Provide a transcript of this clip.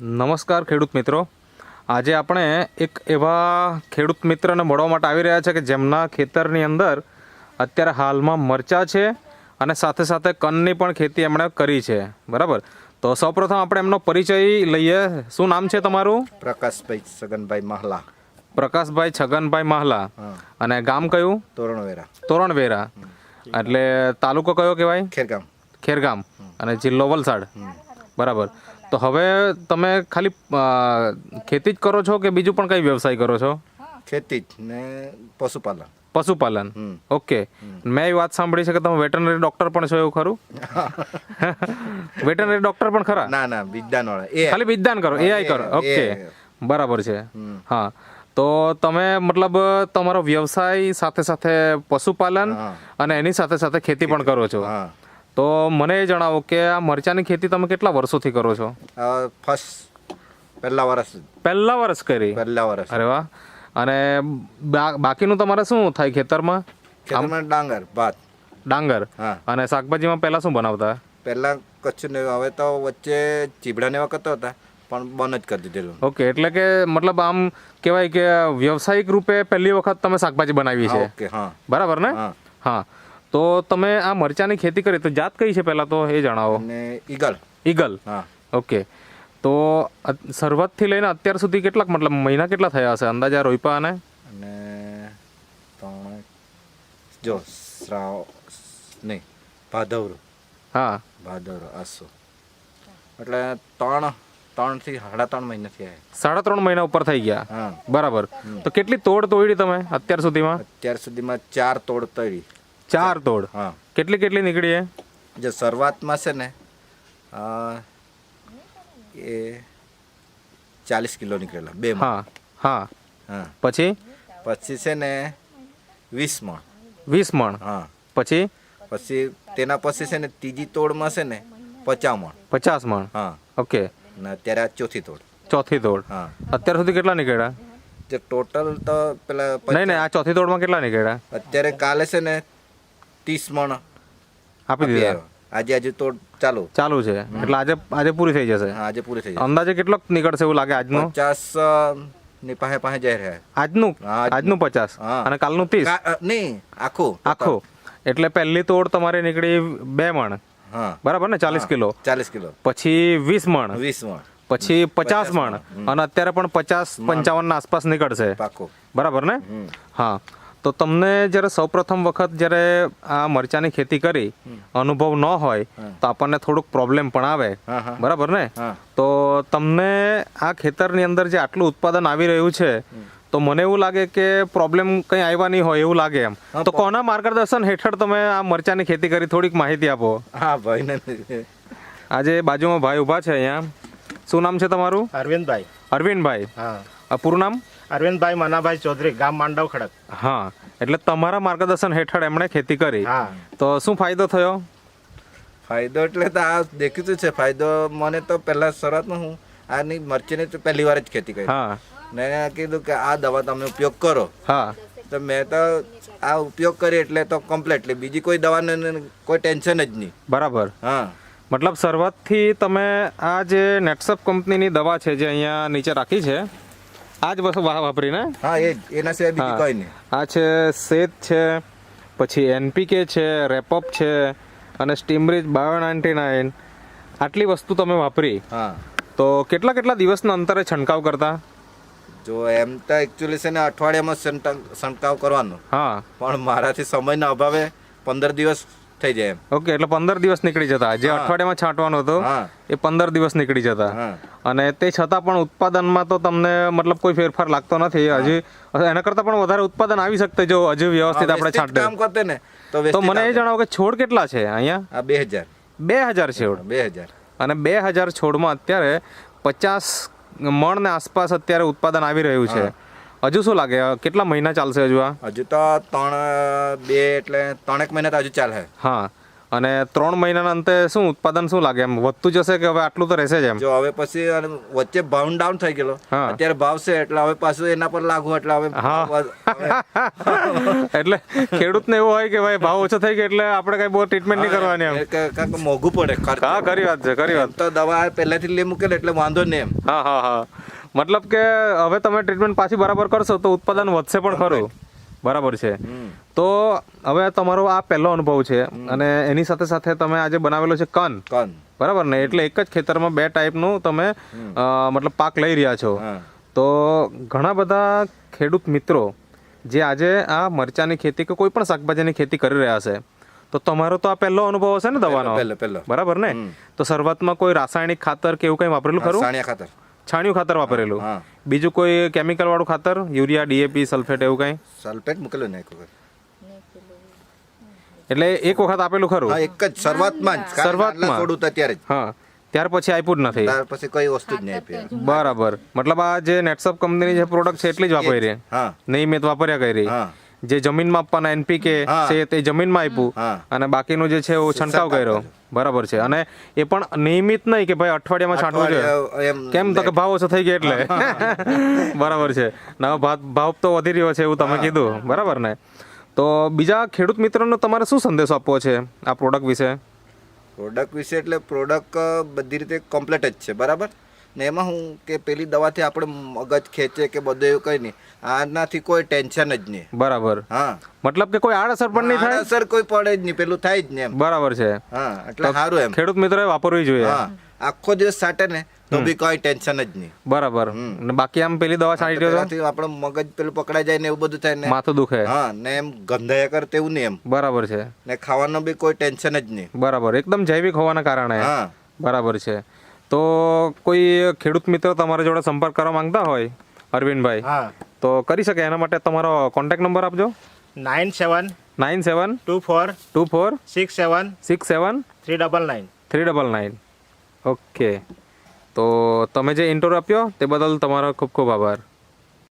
નમસ્કાર ખેડૂત મિત્રો. આજે આપણે એક એવા ખેડૂત મિત્રને મળવા માટે આવી રહ્યા છે કે જેમના ખેતરની અંદર અત્યારે હાલમાં મરચાં છે અને સાથે સાથે કનની પણ ખેતી એમણે કરી છે. બરાબર? તો સૌપ્રથમ આપણે એમનો પરિચય લઈએ. શું નામ છે તમારું? પ્રકાશભાઈ છગનભાઈ મહલા. પ્રકાશભાઈ છગનભાઈ માહલા. અને ગામ કયું? તોરણવેરા. તોરણવેરા. એટલે તાલુકો કયો કહેવાય? ખેરગામ. ખેરગામ. અને જિલ્લો વલસાડ. બરાબર. તો હવે તમે ખાલી ખેતી જ કરો છો કે બીજું પણ કંઈ વ્યવસાય કરો છો? ખેતી જ ને પશુપાલન. પશુપાલન. ઓકે. મેં એ વાત સાંભળી છે કે તમે વેટરનરી ડોક્ટર પણ છો એવું ખરું? વેટરનરી ડોક્ટર પણ ખરા? ના ના વાળા એ ખાલી વિજ્ઞાન કરો એઆઈ કરો. ઓકે. બરાબર છે. હા. તો તમે મતલબ તમારો વ્યવસાય સાથે સાથે પશુપાલન અને એની સાથે સાથે ખેતી પણ કરો છો. હા. તો મને એ જણાવો કે આ મરચાની ખેતી તમે કેટલા વર્ષોથી કરો છો? ફર્સ્ટ પહેલા વર્ષ પહેલા વર્ષ કરી? પહેલા વર્ષ. અરે વાહ. અને બાકીનું તમારે શું થાય ખેતરમાં? ખેતરમાં ડાંગર ભાત. ડાંગર? હા. અને શાકભાજીમાં પહેલા શું બનાવતા? પહેલા કચ્છું ને હવે તો વચ્ચે ચીબડા ને વખત હતા પણ બંધ જ કરી દીધેલું. ઓકે એટલે કે મતલબ આમ કહેવાય કે વ્યવસાયિક રૂપે પહેલી વખત તમે શાકભાજી બનાવી છે? ઓકે હા. બરાબર ને? હા. તો તમે આ મરચાની ખેતી કરી તો જાત કઈ છે પહેલા તો એ જણાવો. ને ઈગલ. ઈગલ? હા. ઓકે. તો શરૂઆતથી લઈને અત્યાર સુધી કેટલાક મતલબ મહિના કેટલા થયા હશે? અંદાજા રોઈપા અને? અને ત્રણ જો શ્રાવ નહીં ભાદવરું. હા. ભાદવરો આસો. એટલે ત્રણ ત્રણથી સાડા ત્રણ મહિના થયા સાડા ત્રણ મહિના ઉપર થઈ ગયા? હા. બરાબર. તો કેટલી તોડ તોડી તમે અત્યાર સુધીમાં? અત્યાર સુધીમાં ચાર તોડ તળી ચાર તોડ હા. કેટલી કેટલી નીકળી એ? જે શરૂઆતમાં છે ને એ ચાલીસ કિલો નીકળેલા બે હા હા. હા. પછી? પછી છે ને વીસ મણ. વીસ મણ. હા. પછી? પછી તેના પછી છે ને ત્રીજી તોડમાં છે ને પચાસ મણ. પચાસ મણ. હા. ઓકે. ને અત્યારે આ ચોથી તોડ. ચોથી તોડ. હા. અત્યાર સુધી કેટલા નીકળ્યા? જે ટોટલ તો પેલા નહીં નહીં આ ચોથી તોડમાં કેટલા નીકળ્યા? અત્યારે કાલે છે ને ત્રીસ મણ આપી દીધા. આજે આજે તોડ ચાલુ. ચાલુ છે. એટલે આજે આજે પૂરી થઈ જશે. આજે પૂરી થઈ જશે. અંદાજે કેટલો નીકળશે એવું લાગે આજનું? પચાસની પાસે પાસે જઈ રહ્યા. આજનું? આજનું. પચાસ? અને કાલનું ત્રીસ? નહીં આખું આખું. એટલે પહેલી તોડ તમારે નીકળી બે મણ. હા. બરાબર ને? ચાલીસ કિલો. ચાલીસ કિલો. પછી વીસ મણ. વીસ મણ. પછી પચાસ મણ. અને અત્યારે પણ પચાસ પંચાવન આસપાસ નીકળશે. બરાબર ને? હા. તો તમને જ્યારે સૌપ્રથમ વખત જ્યારે આ મરચાની ખેતી કરી અનુભવ ન હોય તો આપણને થોડુંક પ્રોબ્લેમ પણ આવે. બરાબર ને? તો તમને આ ખેતરની અંદર જે આટલું ઉત્પાદન આવી રહ્યું છે તો મને એવું લાગે કે પ્રોબ્લેમ કંઈ આવ્યા નહીં હોય એવું લાગે એમ. તો કોના માર્ગદર્શન હેઠળ તમે આ મરચાની ખેતી કરી થોડીક માહિતી આપો? હા ભાઈ આજે બાજુમાં ભાઈ ઊભા છે અહીંયા. શું નામ છે તમારું? અરવિંદભાઈ. અરવિંદભાઈ. હા. પૂરું નામ? અરવિંદભાઈ મનાભાઈ ચૌધરી ગામ માંડવ ખડક. હા એટલે તમારા માર્ગદર્શન હેઠળ એમણે ખેતી કરી. હા. તો શું ફાયદો થયો? ફાયદો એટલે તો આ દેખ્યું છે ફાયદો મને તો પહેલા શરૂઆતમાં હું આની મરચીની તો પહેલી વાર જ ખેતી કરી. હા. મેં કીધું કે આ દવા તમે ઉપયોગ કરો. હા. તો મેં તો આ ઉપયોગ કરી એટલે તો કમ્પ્લીટલી બીજી કોઈ દવાને કોઈ ટેન્શન જ નહીં. બરાબર. હા. મતલબ શરૂઆતથી તમે આ જે નેટસપ કંપનીની દવા છે જે અહીંયા નીચે રાખી છે આ જ વસ્તુ વાપરીને હા એ એના સિવાય બીજું. કોઈ નહીં. આ છે સેત છે પછી એનપીકે છે રેપઅપ છે અને સ્ટીમરીજ બાયો નાઇન્ટી નાઇન. આટલી વસ્તુ તમે વાપરી. હા. તો કેટલા કેટલા દિવસના અંતરે છંટકાવ કરતા? જો એમ તો એકચ્યુઅલી છે ને અઠવાડિયામાં છંટકાવ કરવાનો. હા. પણ મારાથી સમયના અભાવે પંદર દિવસ થઈ જાય ઓકે એટલે પંદર દિવસ નીકળી જતા. જે અઠવાડિયામાં છાંટવાનો હતો એ પંદર દિવસ નીકળી જતા. અને તે છતાં પણ ઉત્પાદનમાં તો તમને મતલબ કોઈ ફેરફાર લાગતો નથી. હજી એના કરતાં પણ વધારે ઉત્પાદન આવી શકતે જો હજુ વ્યવસ્થિત આપણે છાંટે. કામ કરતે ને તો તો મને એ જણાવો કે છોડ કેટલા છે અહીંયા? બે હજાર. બે હજાર છોડ. બે હજાર. અને બે હજાર છોડમાં અત્યારે પચાસ મણને આસપાસ અત્યારે ઉત્પાદન આવી રહ્યું છે. હજુ શું લાગે? કેટલા મહિના ચાલશે હજુ આ? હજુ તો ત્રણ બે એટલે ત્રણેક મહિના તો હજુ ચાલે. હા. અને ત્રણ મહિનાના અંતે શું ઉત્પાદન શું લાગે? એમ વધતું જશે કે હવે આટલું તો રહેશે જ એમ? જો હવે પછી વચ્ચે ભાવ ડાઉન થઈ ગયેલો. અત્યારે ભાવ છે એટલે હવે પાછું એના પર લાગુ એટલે હવે એટલે ખેડૂતને એવું હોય કે ભાઈ ભાવ ઓછો થઈ ગયો એટલે આપણે કઈ બહુ ટ્રીટમેન્ટ નહીં કરવાની એમ. એ ક- કાંઈક મોંઘું પડે હા ખરી વાત છે ખરી વાત. તો દવા પહેલેથી લઈ મૂકેલ એટલે વાંધો નહીં એમ. હા હા હા. મતલબ કે હવે તમે ટ્રીટમેન્ટ પાછી બરાબર કરશો તો ઉત્પાદન વધશે પણ ખરું. બરાબર છે. તો હવે તમારો આ પહેલો અનુભવ છે અને એની સાથે સાથે તમે આજે બનાવેલો છે કન. કન. બરાબર ને? એટલે એક જ ખેતરમાં બે ટાઈપનું તમે મતલબ પાક લઈ રહ્યા છો. તો ઘણા બધા ખેડૂત મિત્રો જે આજે આ મરચાની ખેતી કે કોઈ પણ શાકભાજીની ખેતી કરી રહ્યા છે તો તમારો તો આ પહેલો અનુભવ હશે ને દવાનો? બરાબર ને? તો શરૂઆતમાં કોઈ રાસાયણિક ખાતર કે એવું કઈ વાપરેલું ખરું? સાણિયા ખાતર. છાણિયું ખાતર વાપરેલું. હા. બીજું કોઈ કેમિકલ વાળું ખાતર? યુરિયા ડીએપી સલ્ફેટ એવું કંઈ? સલ્ફેટ મૂકેલું નાખ્યું એટલે એક વખત આપેલું ખરું? હા એક જ. શરૂઆતમાં જ. શરૂઆતમાં. થોડું અત્યારે જ. હા. ત્યાર પછી આપ્યું જ નથી. ત્યાર પછી કોઈ વસ્તુ જ નહીં આપી બરાબર. મતલબ આ જે નેટસપ કંપનીની જે પ્રોડક્ટ છે એટલી જ વાપરી હા. તો વાપર્યા કરી. હા. જે જમીનમાં આપવાના એનપીકે. છે તે જમીનમાં આપ્યું. અને બાકીનું જે છે એ છંટકાવ કર્યો. બરાબર છે. અને એ પણ નિયમિત નહીં કે ભાઈ અઠવાડિયામાં છાંટવું જોઈએ કેમ તો કે ભાવ ઓછો થઈ ગયો એટલે. બરાબર છે. નવો ભાવ ભાવ તો વધી રહ્યો છે એવું તમે કીધું. બરાબર ને? તો બીજા ખેડૂત મિત્રોને તમારે શું સંદેશો આપવો છે આ પ્રોડક્ટ વિશે? પ્રોડક્ટ વિશે એટલે પ્રોડક્ટ બધી રીતે કમ્પ્લીટ જ છે. બરાબર? ને એમાં હું કે પેલી દવાથી આપણે મગજ ખેંચે કે બધું એવું કંઈ નહીં. આનાથી કોઈ ટેન્શન જ નહીં. બરાબર. હા. મતલબ કે કોઈ આડઅસર પણ નહીં થાય? અસર કોઈ પડે જ નહીં પેલું થાય જ નહીં એમ. બરાબર છે. હા એટલે સારું એમ. ખેડૂત મિત્રોએ વાપરવી જોઈએ. હા આખો દિવસ સાટે ને તો બી કોઈ ટેન્શન જ નહીં. બરાબર. ને બાકી આમ પેલી દવા છાંટી પેલાથી આપણો મગજ પેલું પકડાઈ જાય ને એવું બધું થાય ને. માથું દુખે. હા ને એમ ગંધાયા કરે તેવું નહીં એમ. બરાબર છે. ને ખાવાનું બી કોઈ ટેન્શન જ નહીં. બરાબર. એકદમ જૈવિક હોવાના કારણે. હા. બરાબર છે. તો કોઈ ખેડૂત મિત્ર તમારા જોડે સંપર્ક કરવા માંગતા હોય અરવિંદભાઈ હા. તો કરી શકે એના માટે તમારો કોન્ટેક નંબર આપજો. Nine seven nine seven two four two four six seven six seven three double nine. Three double nine. Okay. તો તમે જે ઇન્ટરવ્યુ આપ્યો તે બદલ તમારો ખૂબ ખૂબ આભાર.